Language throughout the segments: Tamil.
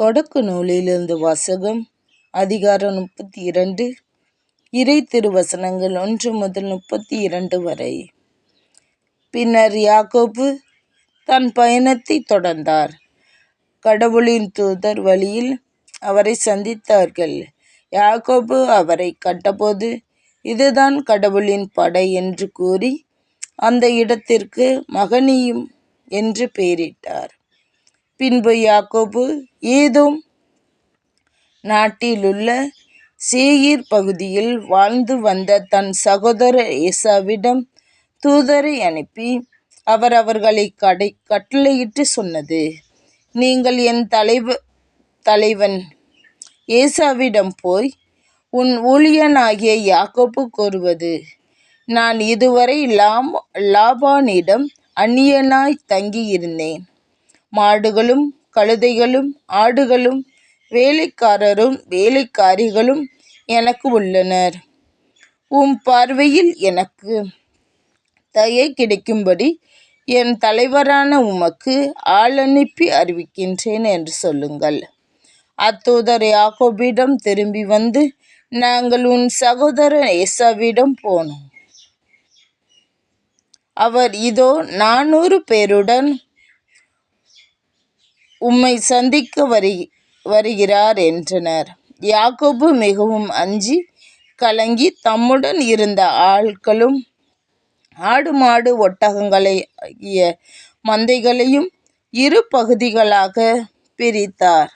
தொடக்க நூலிலிருந்து வாசகம் அதிகாரம் முப்பத்தி இரண்டு இறை திருவசனங்கள் ஒன்று முதல் முப்பத்தி இரண்டு வரை. பின்னர் யாக்கோபு தன் பயணத்தை தொடர்ந்தார். கடவுளின் தூதர் வழியில் அவரை சந்தித்தார்கள். யாக்கோபு அவரை கண்டபோது இதுதான் கடவுளின் படை என்று கூறி அந்த இடத்திற்கு மகனியும் என்று பெயரிட்டார். பின்பு யாக்கோபு ஏதோம் நாட்டிலுள்ள சேயீர் பகுதியில் வாழ்ந்து வந்த தன் சகோதரர் ஏசாவிடம் தூதரை அனுப்பி அவர் அவர்களை கடை கட்டளையிட்டு சொன்னது. நீங்கள் என் தலைவ தலைவன். ஏசாவிடம் போய் உன் ஊழியனாகிய யாக்கோப்பு கூறுவது நான் இதுவரை லாம் லாபானிடம் அந்நியனாய் தங்கியிருந்தேன். மாடுகளும் கழுதைகளும் ஆடுகளும் வேலைக்காரரும் வேலைக்காரிகளும் எனக்கு உள்ளனர். உம் பார்வையில் எனக்கு தயை கிடைக்கும்படி என் தலைவரான உமக்கு ஆள் அனுப்பி அறிவிக்கின்றேன் என்று சொல்லுங்கள். அத்தூதர் யாக்கோபிடம் திரும்பி வந்து நாங்கள் உன் சகோதரன் ஏசாவிடம் போனோம். அவர் இதோ நானூறு பேருடன் உம்மை சந்திக்க வரு வருகிறார் என்றனர். யாக்கோபு மிகவும் அஞ்சி கலங்கி தம்முடன் இருந்த ஆட்களும் ஆடு மாடு ஒட்டகங்களை ஆகிய மந்தைகளையும் இரு பகுதிகளாக பிரித்தார்.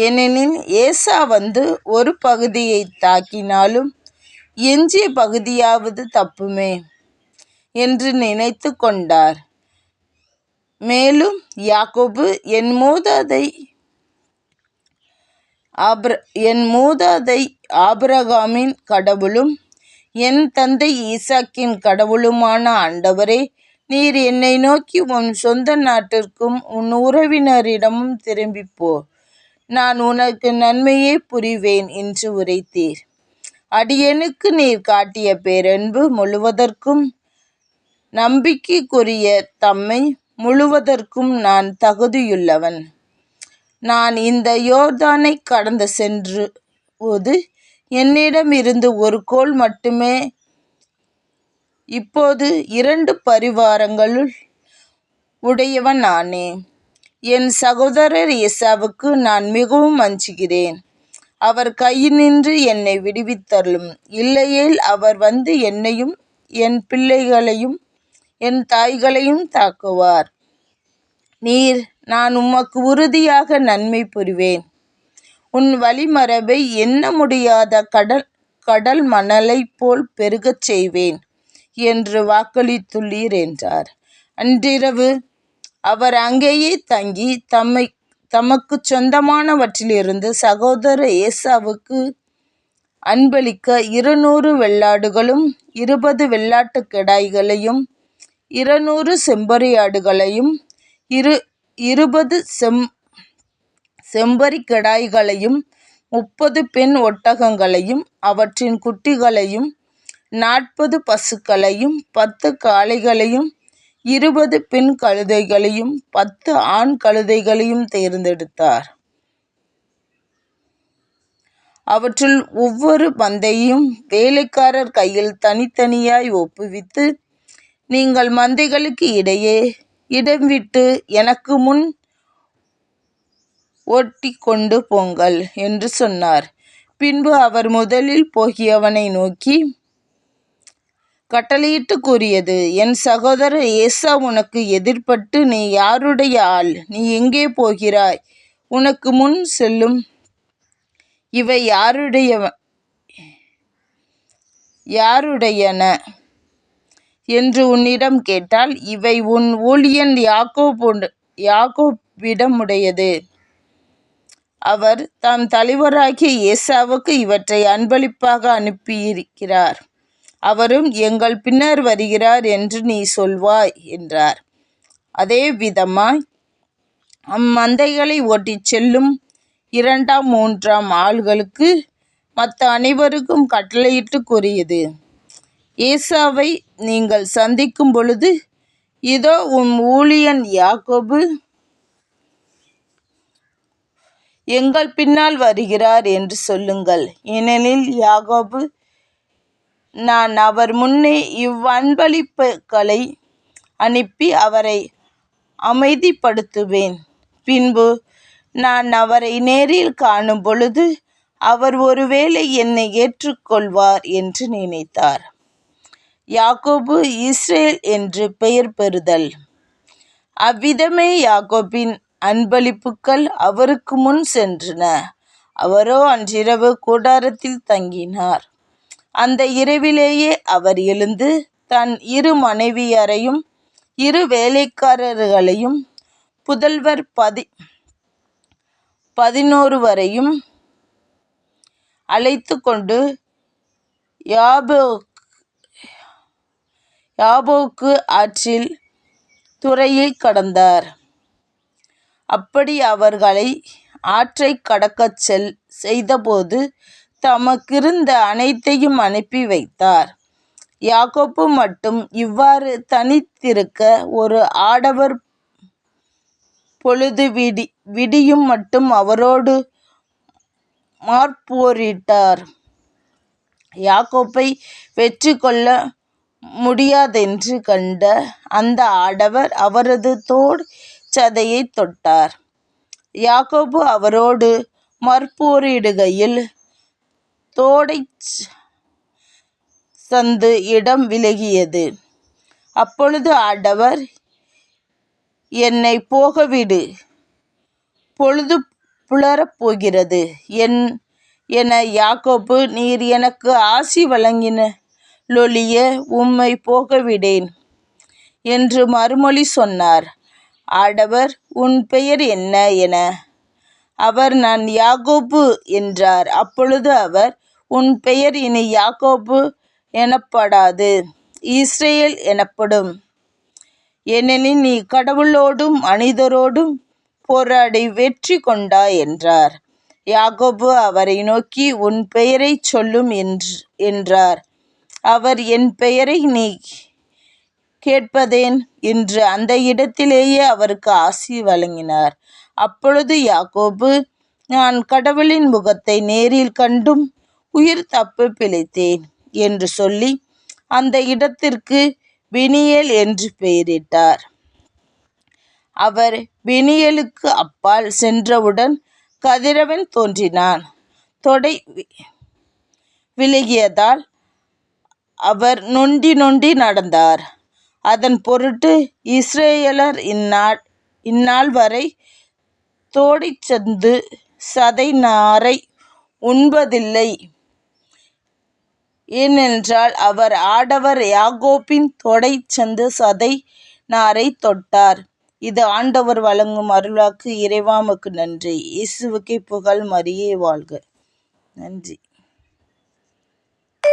ஏனெனில் ஏசா வந்து ஒரு பகுதியை தாக்கினாலும் எஞ்சிய பகுதியாவது தப்புமே என்று நினைத்து கொண்டார். மேலும் யாக்கோபு என் மூதாதை ஆப்ர என் மூதாதை ஆபிரகாமின் கடவுளும் என் தந்தை ஈசாக்கின் கடவுளுமான ஆண்டவரே நீர் என்னை நோக்கி உன் சொந்த நாட்டிற்கும் உன் உறவினரிடமும் திரும்பிப்போ நான் உனக்கு நன்மையே புரிவேன் என்று உரைத்தீர். அடியனுக்கு நீர் காட்டிய பேரன்பு முழுவதற்கும் நம்பிக்கைக்குரிய தம்மை முழுவதற்கும் நான் தகுதியுள்ளவன். நான் இந்த யோர்தானை கடந்து சென்று போது என்னிடம் இருந்து ஒரு கோல் மட்டுமே. இப்போது இரண்டு பரிவாரங்களுள் உடையவன் நானே. என் சகோதரர் இயேசாவுக்கு நான் மிகவும் அஞ்சுகிறேன். அவர் கையினின்று என்னை விடுவித்தருளும். இல்லையேல் அவர் வந்து என்னையும் என் பிள்ளைகளையும் என் தாய்களையும் தாக்குவார். நீர் நான் உமக்கு உறுதியாக நன்மை புரிவேன். உன் வழிமரபை எண்ண முடியாத கடல் கடல் மணலைப் போல் பெருகச் செய்வேன் என்று வாக்களித்துள்ளீர் என்றார். அன்றிரவு அவர் அங்கேயே தங்கி தம்மை தமக்கு சொந்தமானவற்றிலிருந்து சகோதர ஏசாவுக்கு அன்பளிக்க இருநூறு வெள்ளாடுகளும் இருபது வெள்ளாட்டு கிடாய்களையும் இருநூறு செம்பறியாடுகளையும் இரு இருபது செம் செம்பறிக்கிடாய்களையும் முப்பது பெண் ஒட்டகங்களையும் அவற்றின் குட்டிகளையும் நாற்பது பசுக்களையும் பத்து காளைகளையும் இருபது பெண் கழுதைகளையும் பத்து ஆண் கழுதைகளையும் தேர்ந்தெடுத்தார். அவற்றுள் ஒவ்வொரு பந்தையும் வேலைக்காரர் கையில் தனித்தனியாய் ஒப்புவித்து நீங்கள் மந்தைகளுக்கு இடையே இடம் விட்டு எனக்கு முன் ஓட்டி கொண்டு போங்கள் என்று சொன்னார். பின்பு அவர் முதலில் போகியவனை நோக்கி கட்டளையிட்டு கூறியது என் சகோதரர் ஏசா உனக்கு எதிர்பட்டு நீ யாருடைய ஆள்? நீ எங்கே போகிறாய்? உனக்கு முன் செல்லும் இவை யாருடைய யாருடையன? என்று உன்னிடம் கேட்டால் இவை உன் ஊழியன் யாக்கோப் யாக்கோப்பிடமுடையது. அவர் தம் தலைவராகிய இயேசாவுக்கு இவற்றை அன்பளிப்பாக அனுப்பியிருக்கிறார். அவரும் எங்கள் பின்னர் வருகிறார் என்று நீ சொல்வாய் என்றார். அதே விதமாய் அம்மந்தைகளை ஓட்டிச் செல்லும் இரண்டாம் மூன்றாம் ஆள்களுக்கு மற்ற அனைவருக்கும் கட்டளையிட்டு கூறியது. ஏசாவை நீங்கள் சந்திக்கும் பொழுது இதோ உம் ஊழியன் யாக்கோபு. எங்கள் பின்னால் வருகிறார் என்று சொல்லுங்கள். ஏனெனில் யாகோபு நான் அவர் முன்னே இவ்வன்பளிப்புகளை அனுப்பி அவரை அமைதிப்படுத்துவேன். பின்பு நான் அவரை நேரில் காணும் பொழுது அவர் ஒருவேளை என்னை ஏற்றுக்கொள்வார் என்று நினைத்தார். யாக்கோபு இஸ்ரேல் என்று பெயர் பெறுதல். அவ்விதமே யாக்கோபின் அன்பளிப்புகள் அவருக்கு முன் சென்றன. அவரோ அன்றிரவு கூடாரத்தில் தங்கினார். அந்த இரவிலேயே அவர் எழுந்து தன் இரு மனைவியரையும் இரு வேலைக்காரர்களையும் புதல்வர் பதி பதினோருவரையும் அழைத்து கொண்டு யாபோ யாபோக்கு ஆற்றில் துறையை கடந்தார். அப்படி அவர்களை ஆற்றை கடக்கச் செல் செய்தபோது தமக்கிருந்த அனைத்தையும் அனுப்பி வைத்தார். யாக்கோப்பு மட்டும் இவ்வாறு தனித்திருக்க ஒரு ஆடவர் பொழுது விடி விடியும் மட்டும் அவரோடு மார்போரிட்டார். யாக்கோப்பை வெற்றி கொள்ள முடியாதென்று கண்ட அந்த ஆடவர் அவரது தோள் சதையை தொட்டார். யாக்கோபு அவரோடு மற்போரிடுகையில் தோடை சந்து இடம் விலகியது. அப்பொழுது ஆடவர் என்னை போகவிடு. பொழுது புலரப் போகிறது. என் என யாக்கோபு நீர் எனக்கு ஆசி வழங்கின லொழிய உம்மை போகவிடேன் என்று மறுமொழி சொன்னார். ஆடவர் உன் பெயர் என்ன? என. அவர் நான் யாகோபு என்றார். அப்பொழுது அவர் உன் பெயர் இனி யாகோபு எனப்படாது இஸ்ரேல் எனப்படும். ஏனெனில் நீ கடவுளோடும் மனிதரோடும் போராடி வெற்றி கொண்டாய் என்றார். யாகோபு அவரை நோக்கி உன் பெயரை சொல்லும் என்று என்றார். அவர் என் பெயரை நீ கேட்பதேன் என்று அந்த இடத்திலேயே அவருக்கு ஆசி வழங்கினார். அப்பொழுது யாக்கோபு நான் கடவுளின் முகத்தை நேரில் கண்டும் உயிர் தப்பு பிழைத்தேன் என்று சொல்லி அந்த இடத்திற்கு வினியல் என்று பெயரிட்டார். அவர் வினியலுக்கு அப்பால் சென்றவுடன் கதிரவன் தோன்றினான். தொடை விலகியதால் அவர் நொண்டி நொண்டி நடந்தார். அதன் பொருட்டு இஸ்ரேலர் இந்நாள் இந்நாள் வரை தோடைச்சந்து சதை நாரை உண்பதில்லை. ஏனென்றால் அவர் ஆடவர் யாகோப்பின் தொடைச்சந்து சதை நாரை தொட்டார். இது ஆண்டவர் வழங்கும் அருளாக்கு இறைவாமுக்கு நன்றி. இசுவுக்கு புகழ் மரியே வாழ்க. நன்றி.